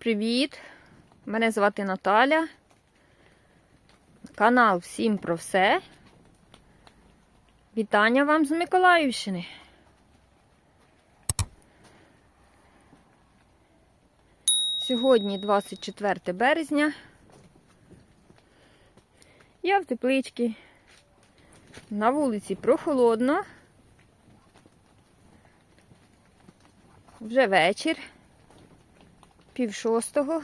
привіт! Мене звати Наталя. Канал Всім про все. Вітання вам з Миколаївщини. Сьогодні 24 березня. Я в тепличці. На вулиці прохолодно. Вже вечір, пів шостого.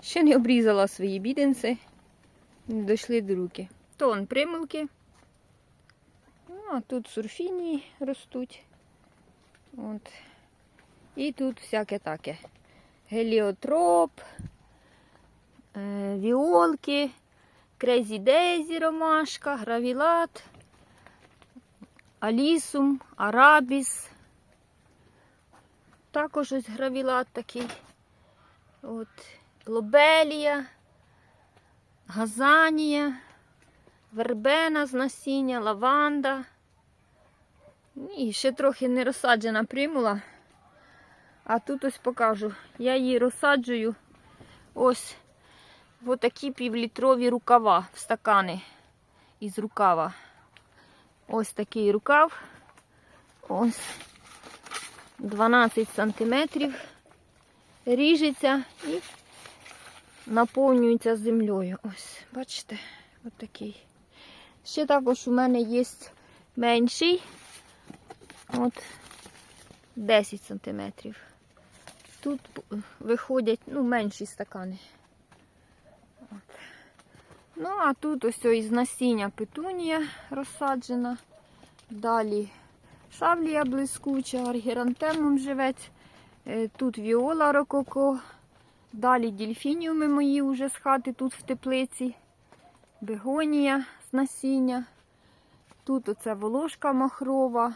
Ще не обрізала свої біденці, не дійшли до руки. То он примулки. Ну, а тут сурфінії ростуть. От. І тут всяке таке. Геліотроп, е, віолки, крейзі дейзі ромашка, гравілат, алісум, арабіс. Також ось гравілат такий. От, лобелія, газанія, вербена з насіння, лаванда. І ще трохи не розсаджена примула. А тут ось покажу. Я її розсаджую ось в такі півлітрові рукава в стакани із рукава. Ось такий рукав. Ось 12 сантиметрів. Ріжеться і наповнюється землею. Ось, бачите, такий. Ще також у мене є менший. От 10 сантиметрів. Тут виходять ну, менші стакани. От. Ну, а тут ось із насіння петунія розсаджена. Далі шавлія блискуча, аргірантемум живець. Е, Тут віола рококо. Далі дільфініуми мої вже з хати тут в теплиці. Бегонія з насіння. Тут оце волошка махрова,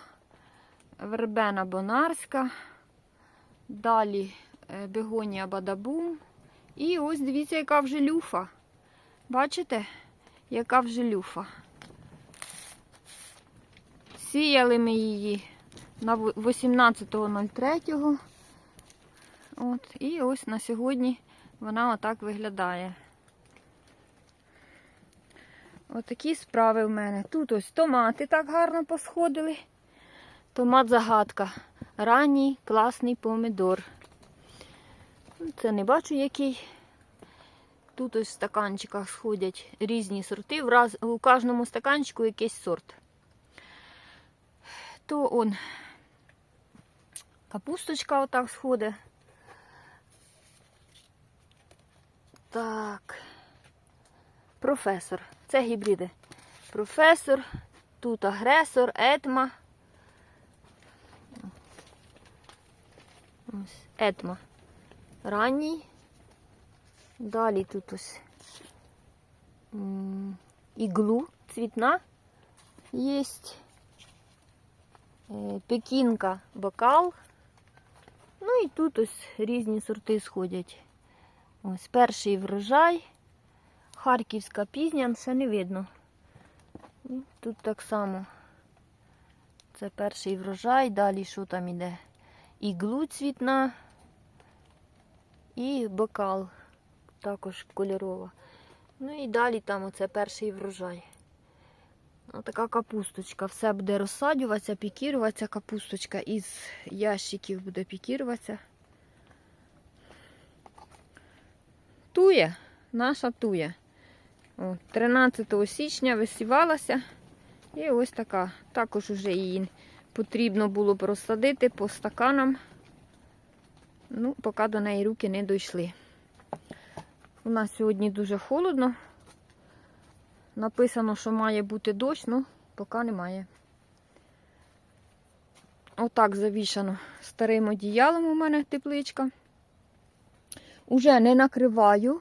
вербена бонарська. Далі е, бегонія бадабум. І ось дивіться, яка вже люфа. Бачите, яка вже люфа. Сіяли ми її на 18.03. От, і ось на сьогодні вона отак виглядає. Отакі справи в мене. Тут ось томати так гарно посходили. Томат загадка. Ранній класний помидор. Це не бачу який. Тут ось в стаканчиках сходять різні сорти. У кожному стаканчику якийсь сорт. То он капусточка отак сходить. Так. Професор. Це гібриди. Професор, тут агресор, етма. Ось, етма. Ранній. Далі тут ось іглу цвітна є. Е, Пекінка бокал. Ну і тут ось різні сорти сходять. Ось перший врожай. Харківська пізня, ще не видно. Тут так само. Це перший врожай, далі що там іде? Іглу цвітна і бокал, також кольорова. Ну і далі там оце перший врожай. Така капусточка. Все буде розсаджуватися, пікіруватися капусточка із ящиків буде пікіруватися. Тує, наша тує. О, 13 січня висівалася. І ось така. Також вже її потрібно було б розсадити по стаканам. Ну, поки до неї руки не дійшли. У нас сьогодні дуже холодно. Написано, що має бути дощ, ну поки немає. Отак завішано старим одіялом у мене тепличка. Уже не накриваю.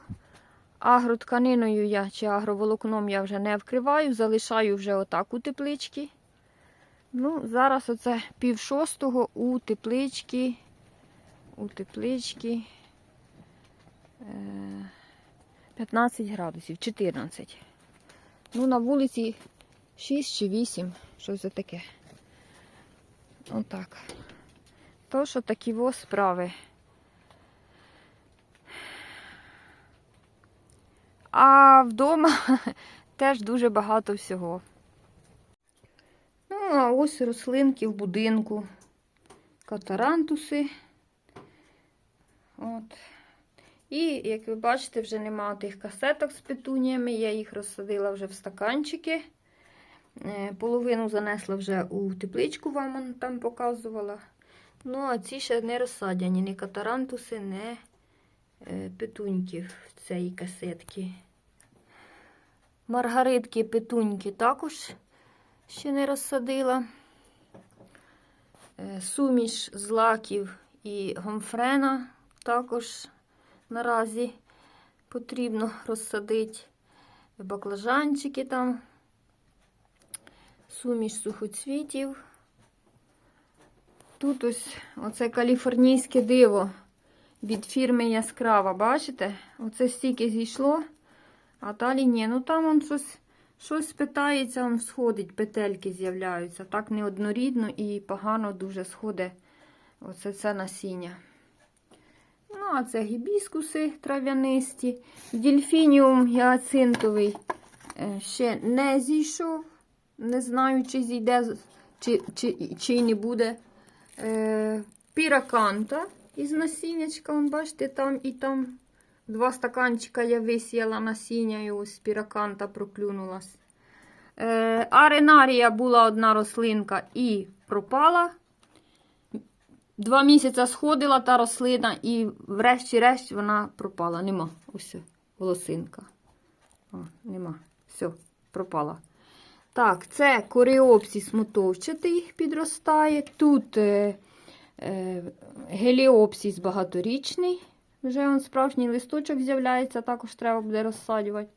Агротканиною я чи агроволокном я вже не вкриваю, залишаю вже отак у тепличці. Ну, зараз оце пів шостого у тепличці. У тепличці 15 градусів, 14. Ну, на вулиці 6 чи 8, щось за таке. Отак. Тож такі во справи. А вдома теж дуже багато всього. Ну, а ось рослинки в будинку, катарантуси. От. І, як ви бачите, вже нема тих касеток з петуніями. Я їх розсадила вже в стаканчики. Е, Половину занесла вже у тепличку, вам он там показувала. Ну, а ці ще не розсадяні, ні катарантуси, не е, петуньки в цій касетці. Маргаритки петуньки також ще не розсадила. Е, Суміш з лаків і гомфрена також наразі потрібно розсадити. Баклажанчики там, суміш сухоцвітів. Тут ось оце каліфорнійське диво від фірми Яскрава. Бачите? Оце стільки зійшло, а далі ні. Ну там он щось, щось питається, он сходить, петельки з'являються. Так неоднорідно і погано дуже сходить оце це насіння. Ну, а це гібіскуси трав'янисті. Дельфініум гіацинтовий е, ще не зійшов. Не знаю, чи зійде, чи, чи, чи не буде. Е, піраканта із насіннячка. Вон, бачите, там і там два стаканчика я висіяла насіння, і ось піраканта проклюнулась. Е, аренарія була одна рослинка і пропала. Два місяці сходила та рослина, і врешті-решт вона пропала. Нема. Ось волосинка. О, нема. Все, пропала. Так, це коріопсіс мотовчатий підростає. Тут е, е, геліопсіс багаторічний. Вже он справжній листочок з'являється, також треба буде розсаджувати.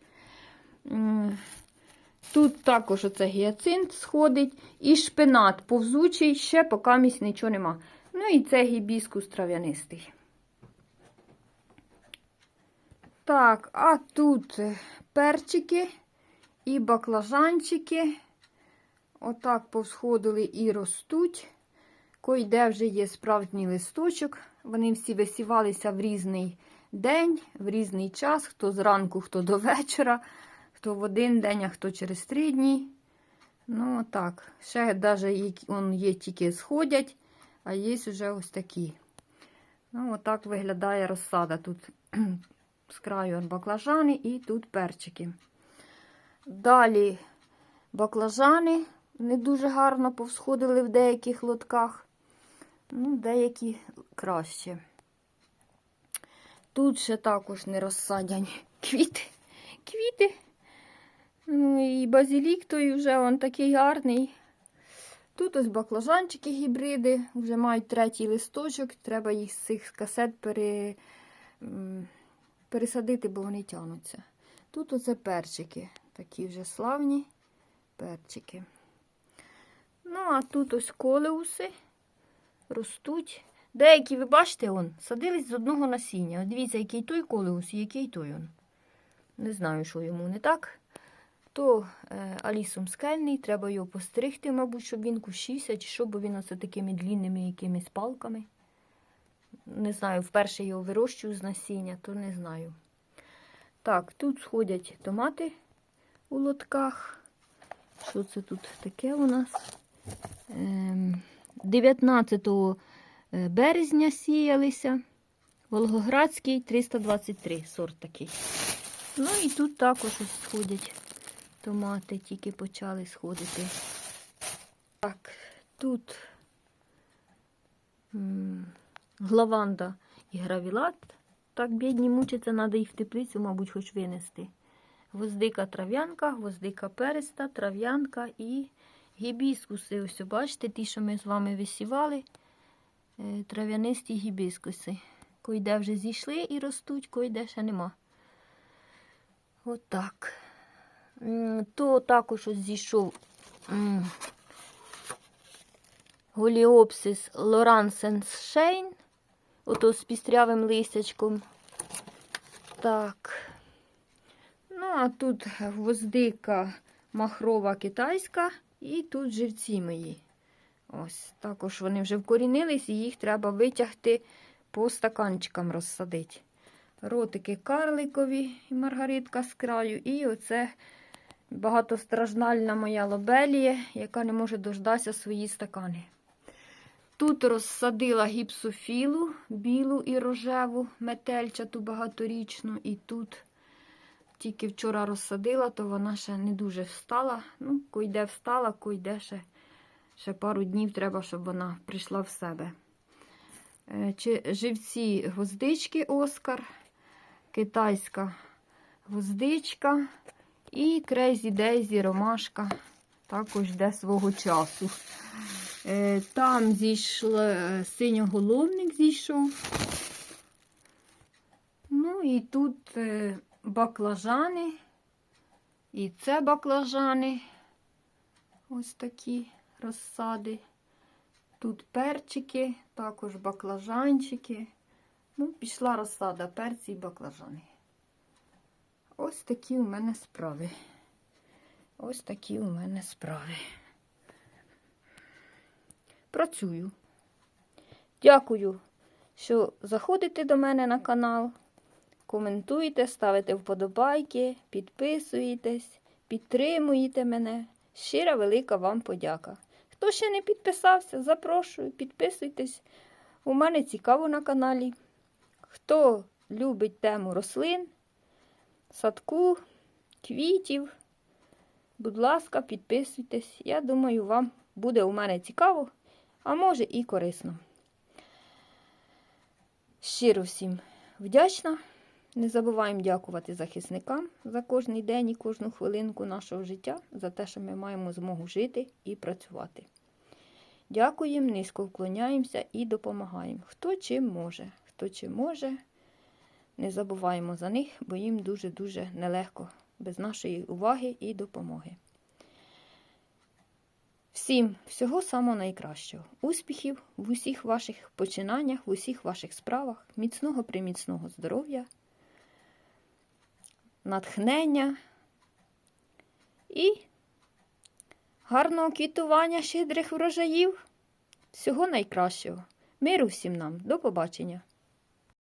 Тут також оце гіацинт сходить. І шпинат повзучий, ще поки місць нічого нема. Ну і це гібіскус трав'янистий. Так, а тут перчики і баклажанчики. Отак повсходили і ростуть. Койде вже є справжній листочок. Вони всі висівалися в різний день, в різний час, хто зранку, хто до вечора, хто в один день, а хто через три дні. Ну, так. Ще навіть є тільки сходять, а є вже ось такі. Ну, отак виглядає розсада. Тут з краю баклажани і тут перчики. Далі баклажани не дуже гарно повсходили в деяких лотках. Ну, деякі краще. Тут ще також не розсадяні квіти. Квіти. Ну, і базилік той вже он такий гарний. Тут ось баклажанчики гібриди, вже мають третій листочок. Треба їх з цих касет пере, пересадити, бо вони тягнуться. Тут оце перчики, такі вже славні перчики. Ну, а тут ось колеуси ростуть. Деякі, ви бачите, он, садились з одного насіння. Дивіться, який той колеус і який той он. Не знаю, що йому не так. То е, алісом скельний, треба його постригти, мабуть, щоб він кущився, чи що, бо він оце такими длінними якимись палками. Не знаю, вперше його вирощую з насіння, то не знаю. Так, тут сходять томати у лотках. Що це тут таке у нас? Ем, 19 е, березня сіялися. Волгоградський 323 сорт такий. Ну і тут також ось сходять томати, тільки почали сходити. Так, тут м, лаванда і гравілат. Так, бідні мучаться, треба їх в теплицю, мабуть, хоч винести. Гвоздика трав'янка, гвоздика переста, трав'янка і гібіскуси. Ось, бачите, ті, що ми з вами висівали, е, трав'янисті гібіскуси. Койде вже зійшли і ростуть, койде ще нема. Отак. М, То також ось зійшов голіопсис лорансеншейн. Ото з пістрявим листячком. Так. Ну, а тут гвоздика махрова китайська, і тут живці мої. Ось, також вони вже вкорінились, і їх треба витягти по стаканчикам розсадити. ротики карликові і маргаритка з краю. І оце багатостраждальна моя лобелія, яка не може дождатися свої стакани. Тут розсадила гіпсофілу, білу і рожеву, метельчату багаторічну, і тут тільки вчора розсадила, то вона ще не дуже встала. Ну, койде встала, койде ще, ще пару днів треба, щоб вона прийшла в себе. Е, Чи живці гвоздички Оскар, китайська гвоздичка і Crazy Daisy ромашка також йде свого часу. Е, Там зійшло е, синьоголовник зійшов. Ну і тут е, баклажани. І це баклажани. Ось такі розсади. Тут перчики, також баклажанчики. Ну, пішла розсада, перці і баклажани. Ось такі у мене справи. Ось такі у мене справи. Працюю. Дякую, що заходите до мене на канал. Коментуйте, ставите вподобайки, підписуєтесь, підтримуєте мене. Щира велика вам подяка. Хто ще не підписався, запрошую, підписуйтесь. У мене цікаво на каналі. Хто любить тему рослин, садку, квітів, будь ласка, підписуйтесь. Я думаю, вам буде у мене цікаво, а може і корисно. Щиро всім вдячна. Не забуваємо дякувати захисникам за кожний день і кожну хвилинку нашого життя, за те, що ми маємо змогу жити і працювати. Дякуємо, низько вклоняємося і допомагаємо. Хто чим може, хто чим може, не забуваємо за них, бо їм дуже-дуже нелегко без нашої уваги і допомоги. Всім всього самого найкращого. Успіхів в усіх ваших починаннях, в усіх ваших справах, міцного приміцного здоров'я, натхнення і гарного квітування щедрих врожаїв. Всього найкращого. Миру всім нам. До побачення!